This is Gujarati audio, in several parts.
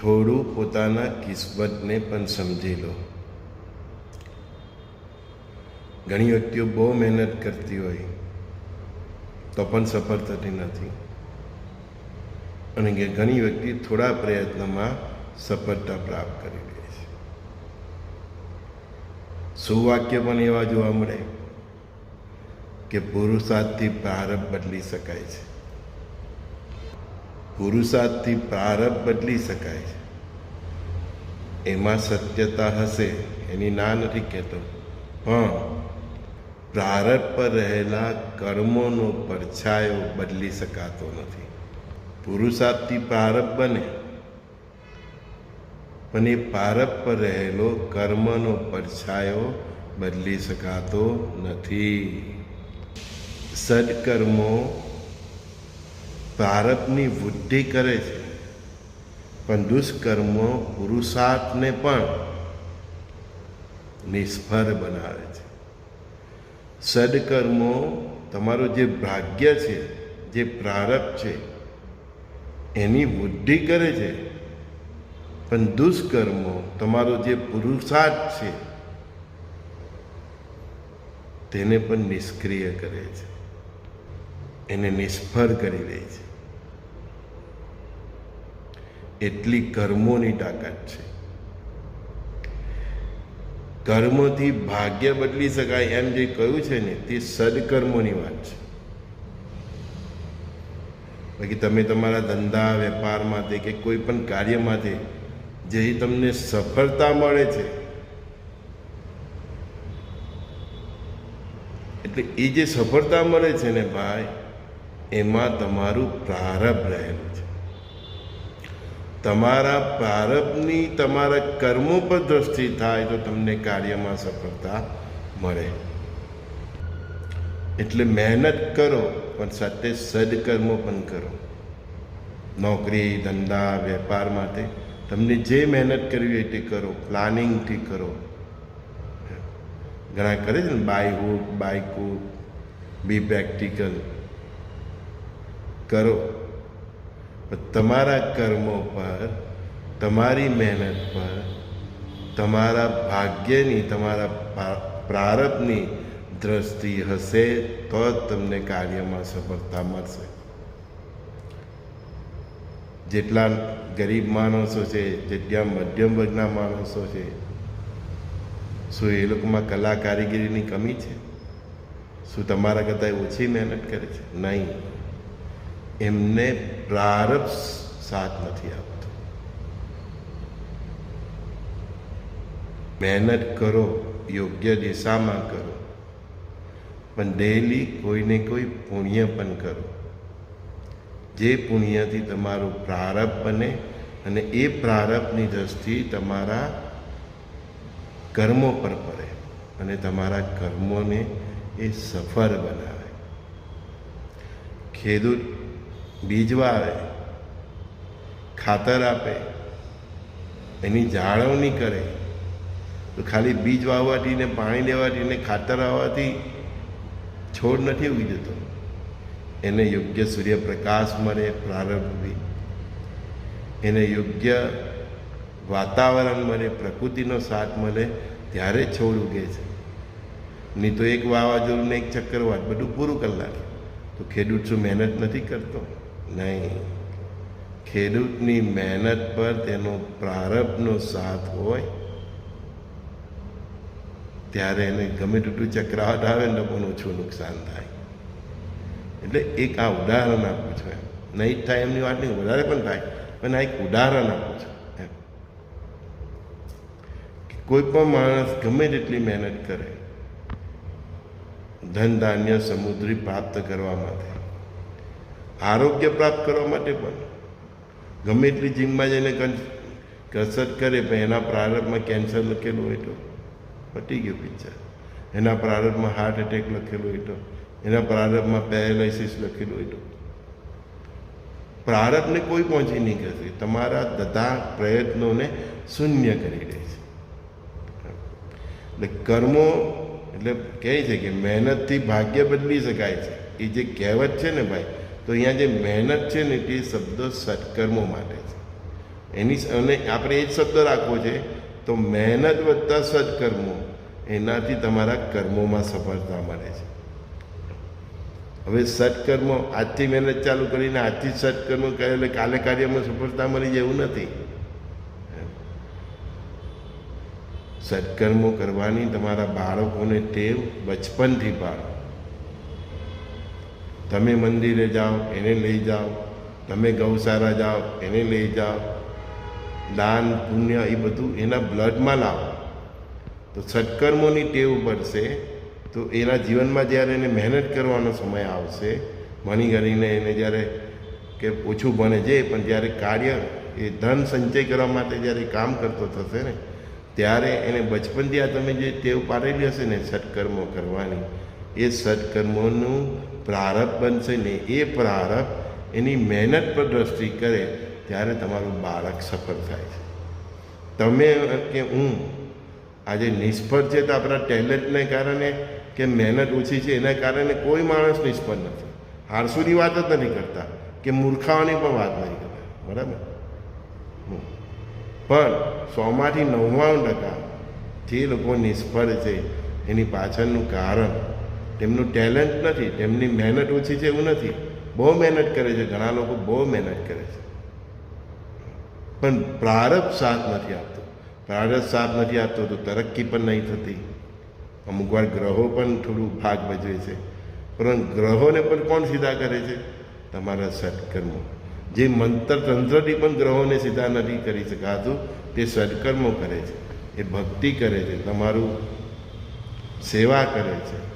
થોડું પોતાના કિસ્મતને પણ સમજી લો. ઘણી વ્યક્તિઓ બહુ મહેનત કરતી હોય, તો પણ સફળ થતી નથી. અને કે ઘણી વ્યક્તિ થોડા પ્રયત્નમાં સફળતા પ્રાપ્ત કરી લે છે. સુવાક્ય પણ એવા જોવા મળે કે પુરુષાર્થથી પ્રારંભ બદલી શકાય છે. પુરુષાર્થથી પ્રારબ્ધ બદલી શકાય છે. એમાં સત્યતા હશે, એની ના નથી કહેતો. પણ પ્રારબ્ધ પર રહેલા કર્મોનો પડછાયો બદલી શકાતો નથી. પુરુષાર્થથી પ્રારબ્ધ બને, પણ એ પ્રારંભ પર રહેલો કર્મનો પડછાયો બદલી શકાતો નથી. સદકર્મો પ્રારબ્ધની વૃદ્ધિ કરે છે. પણ દુષ્કર્મો પુરુષાર્થને પણ નિષ્ફળ બનાવે છે. સદકર્મો તમારું જે ભાગ્ય છે, જે પ્રારબ્ધ છે, એની વૃદ્ધિ કરે છે. પણ દુષ્કર્મો તમારો જે પુરુષાર્થ છે, તેને પણ નિષ્ક્રિય કરે છે. એને નિષ્ફળ કરી દે છે. એટલી કર્મોની તાકાત છે. કર્મોથી ભાગ્ય બદલી શકાય એમ જે કહ્યું છે ને, તે સદકર્મોની વાત છે. બાકી તમે તમારા ધંધા, વેપારમાંથી કે કોઈ પણ કાર્યમાંથી જે તમને સફળતા મળે છે, એટલે એ જે સફળતા મળે છે ને ભાઈ એમાં તમારું પ્રારબ્ધ રહેલું છે. તમારા પ્રારબ્ધની તમારા કર્મો પર દ્રષ્ટિ થાય તો તમને કાર્યમાં સફળતા મળે. એટલે મહેનત કરો, પણ સાથે સદકર્મો પણ કરો. નોકરી, ધંધા, વેપાર માટે તમને જે મહેનત કરવી હોય તે કરો, પ્લાનિંગથી કરો. ઘણા કરે છે ને બાય હુક બાય કુક બી પ્રેક્ટિકલ કરો. તમારા કર્મો પર, તમારી મહેનત પર, તમારા ભાગ્યની, તમારા પ્રારભની દ્રષ્ટિ હશે તો જ તમને કાર્યમાં સફળતા મળશે. જેટલા ગરીબ માણસો છે, જેટલા મધ્યમ વર્ગના માણસો છે, શું એ લોકોમાં કલા કારીગરીની કમી છે? શું તમારા કરતાં ઓછી મહેનત કરે છે? નહીં. એમને પ્રારબ્ધ સાથ નથી આપતો. મહેનત કરો, યોગ્ય દિશામાં કરો. પણ ડેલી કોઈને કોઈ પુણ્ય પણ કરો. જે પુણ્યથી તમારું પ્રારબ્ધ બને અને એ પ્રારબ્ધની દ્રષ્ટિ તમારા કર્મો પર પડે અને તમારા કર્મોને એ સફળ બનાવે. ખેડૂત બીજ વાવે ખાતર આપે, એની જાળવણી કરે, તો ખાલી બીજ વાવવાથી ને પાણી દેવાથી ને ખાતર આવવાથી છોડ નથી ઉગી જતો. એને યોગ્ય સૂર્યપ્રકાશ મળે પ્રારંભથી એને યોગ્ય વાતાવરણ મળે, પ્રકૃતિનો સાથ મળે, ત્યારે છોડ ઉગે છે. નહીં તો એક વાવાઝોડું ને એક ચક્કરવાત બધું પૂરું કરી નાખે. તો ખેડૂત શું મહેનત નથી કરતો? નહીં. ખેડૂતની મહેનત પર તેનો પ્રારબ્ધનો સાથ હોય, ત્યારે એને ગમે તેટલું ચક્રાવટ આવે ને પણ ઓછું નુકસાન થાય. એટલે એક આ ઉદાહરણ આપું છું એમ. નહીં થાય એમની વાત નહીં, વધારે પણ થાય, પણ આ એક ઉદાહરણ આપું છું એમ. કોઈ પણ માણસ ગમે તેટલી મહેનત કરે ધન ધાન્ય સમુદ્રી પ્રાપ્ત કરવા માટે આરોગ્ય પ્રાપ્ત કરવા માટે પણ. ગમે એટલી જીમમાં જઈને કસરત કરે, પણ એના પ્રારંભમાં કેન્સર લખેલું હોય તો પટી ગયું પિક્ચર. એના પ્રારંભમાં હાર્ટ એટેક લખેલું હોય તો, એના પ્રારંભમાં પેરાલાઇસિસ લખેલું હોય તો. પ્રારબ્ધને કોઈ પહોંચી નહીં કરશે. તમારા બધા પ્રયત્નોને શૂન્ય કરી દે છે. એટલે કર્મો, એટલે કહે છે કે મહેનતથી ભાગ્ય બદલી શકાય છે. એ જે કહેવત છે ને ભાઈ તો અહીંયા જે મહેનત છે ને તે શબ્દો સત્કર્મો માટે છે. એની અને આપણે એ જ શબ્દ રાખવો છે, તો મહેનત વધતા સત્કર્મો એનાથી તમારા કર્મોમાં સફળતા મળે છે. હવે સત્કર્મો આજથી મહેનત ચાલુ કરીને આજથી જ સત્કર્મો કરે એટલે કાલે કાર્યમાં સફળતા મળી જાય એવું નથી. સત્કર્મો કરવાની તમારા બાળકોને ટેવ બચપનથી પાડો. તમે મંદિરે જાઓ, એને લઈ જાઓ. તમે ગૌશાળા જાઓ, એને લઈ જાઓ. દાન, પુણ્ય એ બધું એના બ્લડમાં લાવો. તો સત્કર્મોની ટેવ પડશે, તો એના જીવનમાં જ્યારે એને મહેનત કરવાનો સમય આવશે ભણી ગણીને એને જ્યારે કે ઓછું ભણે છે પણ જ્યારે કાર્ય એ ધન સંચય કરવા માટે જ્યારે કામ કરતો થશે ને, ત્યારે એને બચપનથી આ તમે જે ટેવ પાડેલી હશે ને, સત્કર્મો કરવાની, એ સત્કર્મોનું પ્રારંભ બનશે ને એ પ્રારંભ એની મહેનત પર દ્રષ્ટિ કરે, ત્યારે તમારું બાળક સફળ થાય છે. તમે કે હું, આજે નિષ્ફળ છે તો આપણા ટેલેન્ટને કારણે કે મહેનત ઓછી છે, એના કારણે કોઈ માણસ નિષ્ફળ નથી. હારસુની વાત જ નથી કરતા, કે મૂર્ખાઓની પણ વાત નથી કરતા. બરાબર. પણ સોમાંથી નવ્વાણું ટકા જે લોકો નિષ્ફળ છે, એની પાછળનું કારણ તેમનું ટેલેન્ટ નથી, તેમની મહેનત ઓછી છે એવું નથી. બહુ મહેનત કરે છે, ઘણા લોકો બહુ મહેનત કરે છે. પણ પ્રારબ્ધ સાથ નથી આપતો. પ્રારબ્ધ સાથ નથી આપતો તો તરક્કી પણ નહીં થતી. અમુક વાર ગ્રહો પણ થોડું ભાગ ભજવે છે. પરંતુ ગ્રહોને પણ કોણ સીધા કરે છે? તમારા સત્કર્મો જે મંત્ર તંત્રથી પણ ગ્રહોને સીધા નથી કરી શકાતું, તે સત્કર્મો કરે છે. એ ભક્તિ કરે છે, તમારું સેવા કરે છે.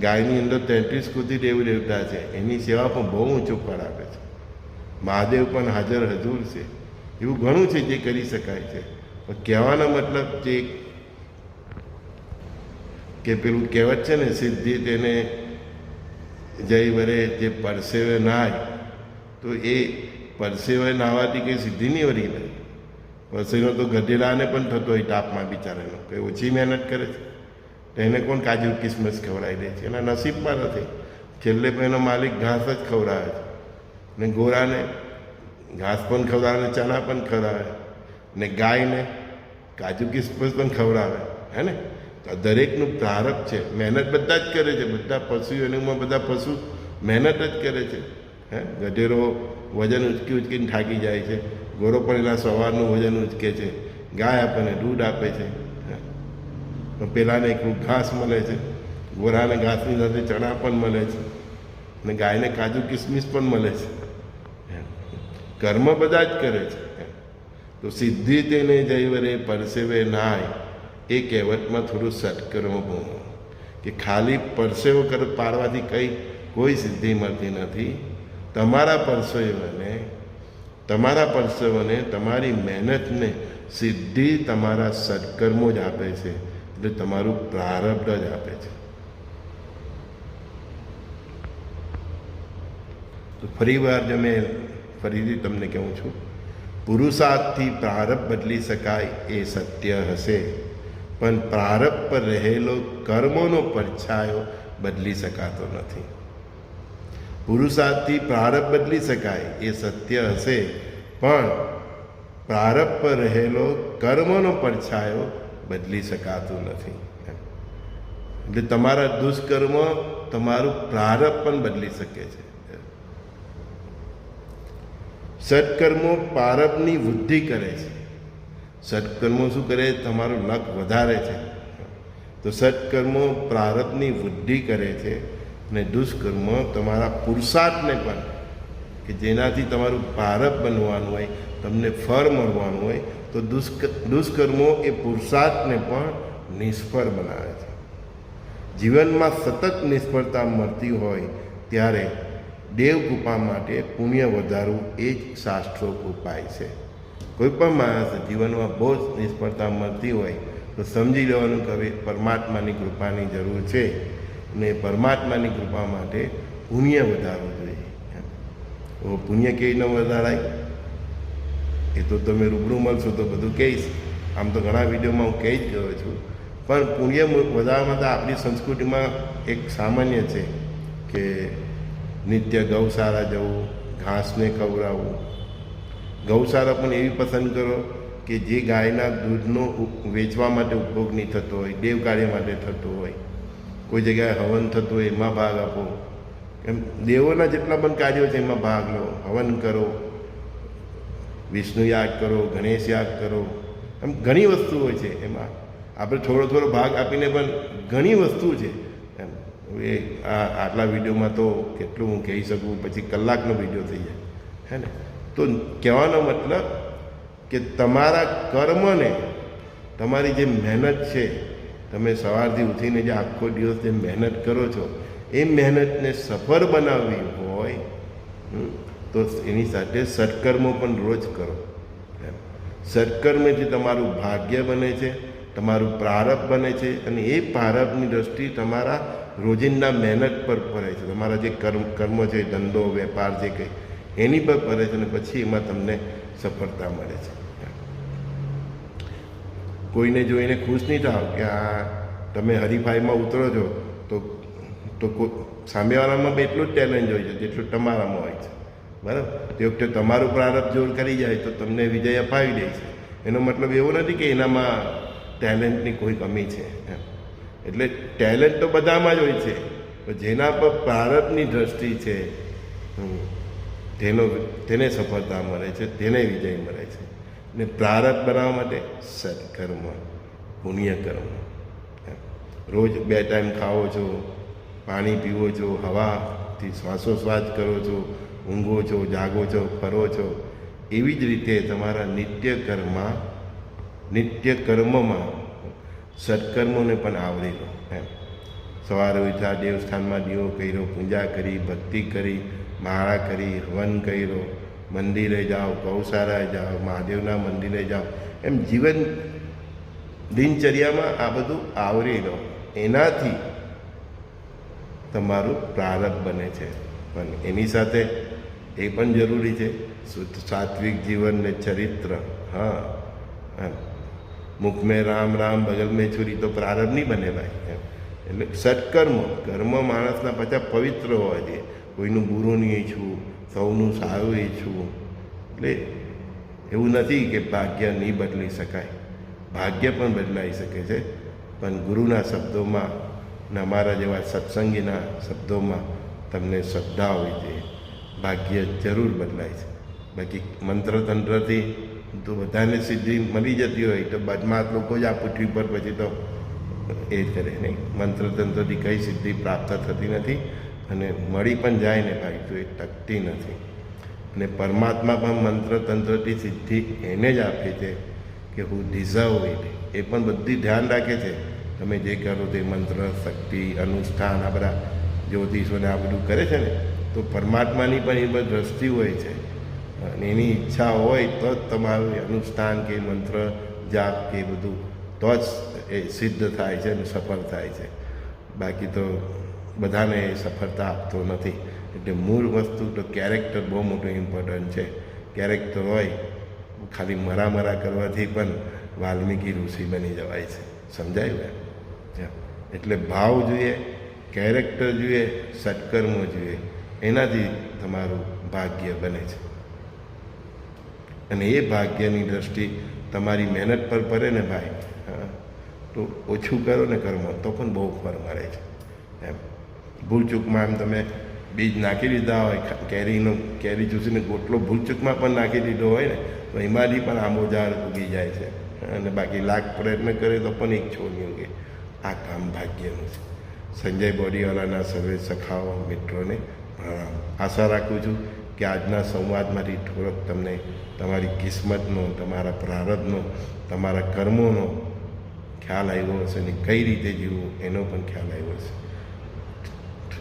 ગાયની અંદર તેત્રીસ કુતી દેવ દેવતા છે. એની સેવા પણ બહુ ઊંચો ફળ આપે છે. મહાદેવ પણ હાજર હજુર છે. એવું ઘણું છે જે કરી શકાય છે. પણ કહેવાનો મતલબ જે કે પેલું કહેવત છે ને, સિદ્ધિ તેને જય વરે જે પરસેવે નાય. તો એ પરસેવે નાવાથી કંઈ સિદ્ધિ નહીં વળી નહીં પરસેવો તો ગધેડાને પણ થતો હોય તાપમાં બિચારાનો. કંઈ ઓછી મહેનત કરે છે. તો એને કોણ કાજુ કિસમિસ ખવડાવી દે છે? એના નસીબમાં નથી. છેલ્લે પણ એનો માલિક ઘાસ જ ખવડાવે છે. ને ગોરાને ઘાસ પણ ખવડાવે ને ચણા પણ ખવડાવે. ને ગાયને કાજુ કિસમિસ પણ ખવડાવે. હે ને? તો દરેકનું પ્રારબ્ધ છે. મહેનત બધા જ કરે છે. બધા પશુ એનામાં બધા પશુ મહેનત જ કરે છે. હે? ગઢેરો વજન ઉચકી ઉચકીને થાકી જાય છે. ગોરો પણ એના સવારનું વજન ઉચકે છે. ગાય આપણને દૂધ આપે છે. તો પેલાને એકલું ઘાસ મળે છે, ગોરાને ઘાસની સાથે ચણા પણ મળે છે, અને ગાયને કાજુ કિસમિસ પણ મળે છે. કર્મ બધા જ કરે છે તો સિદ્ધિ તેને જયવરે, પરસેવે નાય. એ કહેવતમાં થોડું સત્કર્મ કે ખાલી પરસેવો કર પાડવાથી કંઈ કોઈ સિદ્ધિ મળતી નથી. તમારા પરસેવને તમારા પરસેવને, તમારી મહેનતને સિદ્ધિ તમારા સત્કર્મો જ આપે છે. એટલે તમારું પ્રારબ્ધ જ આપે છે. તો ફરી વાર જો મેં ફરીથી તમને કહું છું, પુરુષાર્થથી પ્રારબ્ધ બદલી શકાય એ સત્ય હશે, પણ પ્રારબ્ધ પર રહેલો કર્મોનો પડછાયો બદલી શકાતો નથી. પુરુષાર્થથી પ્રારબ્ધ બદલી શકાય એ સત્ય હશે, પણ પ્રારબ્ધ પર રહેલો કર્મનો પડછાયો બદલી શકાતું નથી એટલે તમારા દુષ્કર્મ તમારું પ્રારબ્ધ પણ બદલી શકે છે સત્કર્મો પ્રારબ્ધની વૃદ્ધિ કરે છે. સત્કર્મો શું કરે? તમારું લક વધારે છે. તો સત્કર્મો પ્રારબ્ધની વૃદ્ધિ કરે છે અને દુષ્કર્મ તમારા પુરુષાર્થને પણ કે જેનાથી તમારું પ્રારબ્ધ બનવાનું હોય તમને ફળ મળવાનું હોય તો દુષ્ક, દુષ્કર્મો એ પુરુષાર્થને પણ નિષ્ફળ બનાવે છે. જીવનમાં સતત નિષ્ફળતા મળતી હોય ત્યારે દેવ કૃપા માટે પુણ્ય વધારવું એ જ શાસ્ત્રોક ઉપાય છે. કોઈ પણ માણસ જીવનમાં બહુ જ નિષ્ફળતા મળતી હોય તો સમજી લેવાનું કે પરમાત્માની કૃપાની જરૂર છે ને પરમાત્માની કૃપા માટે પુણ્ય વધારવું જોઈએ. પુણ્ય કેવી ન વધારાય? એ તો તમે રૂબરૂ મળશો તો બધું કહીશ. આમ તો ઘણા વિડીયોમાં હું કહી જ ગયો છું. પણ પુણ્ય વધારવામાં તો આપણી સંસ્કૃતિમાં એક સામાન્ય છે કે નિત્ય ગૌશાળા જવું, ઘાસને ખવડાવવું. ગૌશાળા પણ એવી પસંદ કરો કે જે ગાયના દૂધનો વેચવા માટે ઉપયોગ નહીં થતો હોય, દેવ કાર્ય માટે થતો હોય. કોઈ જગ્યાએ હવન થતું હોય એમાં ભાગ આપો. એમ, દેવોના જેટલા પણ કાર્યો છે એમાં ભાગ લો. હવન કરો વિષ્ણુ યાગ કરો, ગણેશ યાગ કરો. એમ ઘણી વસ્તુ હોય છે. એમાં આપણે થોડો થોડો ભાગ આપીને પણ ઘણી વસ્તુ છે. એમ એ આ આટલા વિડીયોમાં તો કેટલું હું કહી શકું? પછી કલાકનો વીડિયો થઈ જાય. હે ને? તો કહેવાનો મતલબ કે તમારા કર્મને તમારી જે મહેનત છે, તમે સવારથી ઉઠીને જે આખો દિવસ જે મહેનત કરો છો, એ મહેનતને સફળ બનાવવી હોય તો એની સાથે સત્કર્મો પણ રોજ કરો. એમ. સત્કર્મથી તમારું ભાગ્ય બને છે, તમારું પ્રારબ્ધ બને છે અને એ પ્રારબ્ધની દ્રષ્ટિ તમારા રોજિંદા મહેનત પર પડે છે. તમારા જે કર્મ, કર્મો છે, ધંધો, વેપાર જે કંઈ, એની પર પડે છે અને પછી એમાં તમને સફળતા મળે છે. કોઈને જોઈને ખુશ નહીં થાવ કે આ તમે હરીફાઈમાં ઉતરો છો, તો તો સામેવાળામાં બી એટલું જ ટેલેન્ટ હોય છે, જેટલું તમારામાં હોય છે. બરાબર? તે વખતે તમારું પ્રારબ્ધ જોર કરી જાય તો તમને વિજય અપાવી દે છે. એનો મતલબ એવો નથી કે એનામાં ટેલેન્ટની કોઈ કમી છે. એટલે ટેલેન્ટ તો બધામાં જ હોય છે. પણ જેના પર પ્રારબ્ધની દ્રષ્ટિ છે તેનો તેને સફળતા મળે છે, તેને વિજય મળે છે. ને પ્રારબ્ધ બનાવવા માટે સત્કર્મ પુણ્યકર્મ. રોજ બે ટાઈમ ખાઓ છો, પાણી પીવો છો, હવાથી શ્વાસોશ્વાસ કરો છો ઊંઘો છો, જાગો છો, ફરો છો, એવી જ રીતે તમારા નિત્ય કર્મમાં નિત્ય કર્મમાં સત્કર્મોને પણ આવરી લો, એમ. સવારે ઉઠા દેવસ્થાનમાં દીવો કર્યો, પૂજા કરી, ભક્તિ કરી, માળા કરી, હવન કર્યો, મંદિરે જાઓ, ગૌશાળાએ જાઓ, મહાદેવના મંદિરે જાઓ, એમ જીવન દિનચર્યામાં આ બધું આવરી લો. એનાથી તમારું પ્રારંભ બને છે. પણ એની સાથે એ પણ જરૂરી છે. સાત્વિક જીવન ને ચરિત્ર. હા. મુખ મેં રામ રામ, બગલ મેં છુરી તો પ્રારંભ નહીં બને ભાઈ. એટલે સત્કર્મ, કર્મ માણસના પાછા પવિત્ર હોવા જોઈએ. કોઈનું બુરું નહીં ઈચ્છવું સૌનું સારું ઈચ્છવું એટલે એવું નથી કે ભાગ્ય નહીં બદલી શકાય. ભાગ્ય પણ બદલાઈ શકે છે. પણ ગુરુના શબ્દોમાં ને અમારા જેવા સત્સંગીના શબ્દોમાં તમને શ્રદ્ધા હોવી જોઈએ. ભાગ્ય જરૂર બદલાય છે. બાકી મંત્ર તંત્રથી તો બધાને સિદ્ધિ મળી જતી હોય તો બદમાત લોકો જ આ પૃથ્વી પર પછી તો એ કરે, નહીં? મંત્ર તંત્રથી કઈ સિદ્ધિ પ્રાપ્ત થતી નથી અને મળી પણ જાય ને ભાઈ, તો એ ટકતી નથી. અને પરમાત્મા પણ મંત્ર તંત્રથી સિદ્ધિ એને જ આપે છે કે હું ડિઝર્વ ઇટ એ પણ બધી ધ્યાન રાખે છે. તમે જે કરો તે મંત્ર, શક્તિ, અનુષ્ઠાન, આ બધા જ્યોતિષોને આ બધું કરે છે ને તો પરમાત્માની પણ એ બધી દ્રષ્ટિ હોય છે. અને એની ઈચ્છા હોય તો જ તમારું અનુષ્ઠાન કે મંત્ર, જાપ કે બધું તો જ એ સિદ્ધ થાય છે અને સફળ થાય છે. બાકી તો બધાને એ સફળતા આપતો નથી. એટલે મૂળ વસ્તુ તો કેરેક્ટર બહુ મોટું ઇમ્પોર્ટન્ટ છે. કેરેક્ટર હોય, ખાલી મરા મરા કરવાથી પણ વાલ્મીકી ઋષિ બની જવાય છે. સમજાયું ને? એટલે ભાવ જોઈએ કેરેક્ટર જોઈએ, સત્કર્મો જોઈએ. એનાથી તમારું ભાગ્ય બને છે. અને એ ભાગ્યની દ્રષ્ટિ તમારી મહેનત પર પડે ને ભાઈ, હા, તો ઓછું કરો ને કર્મ, તો પણ બહુ ફર મળે છે. એમ. ભૂલચૂકમાં એમ તમે બીજ નાખી દીધા હોય કેરીનો, કેરી ચૂસીને ગોટલો ભૂલચૂકમાં પણ નાખી દીધો હોય ને, તો એમાંથી પણ આંબો ઝાડ ઉગી જાય છે. અને બાકી લાખ પ્રયત્ન કરે તો પણ એક છોડ નહીં ઉગે. આ કામ ભાગ્યનું છે. સંજય બોડીવાલાના સર્વે સખાઓ મિત્રોને પ્રણામ આશા રાખું છું કે આજના સંવાદમાંથી થોડોક તમને તમારી કિસ્મતનો, તમારા પ્રારબ્ધનો, તમારા કર્મોનો ખ્યાલ આવ્યો હશે અને કઈ રીતે જીવવું એનો પણ ખ્યાલ આવ્યો હશે.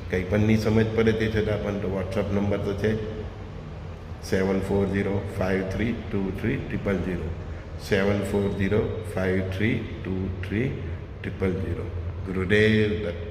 કંઈ પણ નહીં સમજ પડે તે છતાં પણ તો વોટ્સઅપ નંબર તો છે seven four zero five three two three triple zero seven four zero five three two three triple zero Gurudev Datt.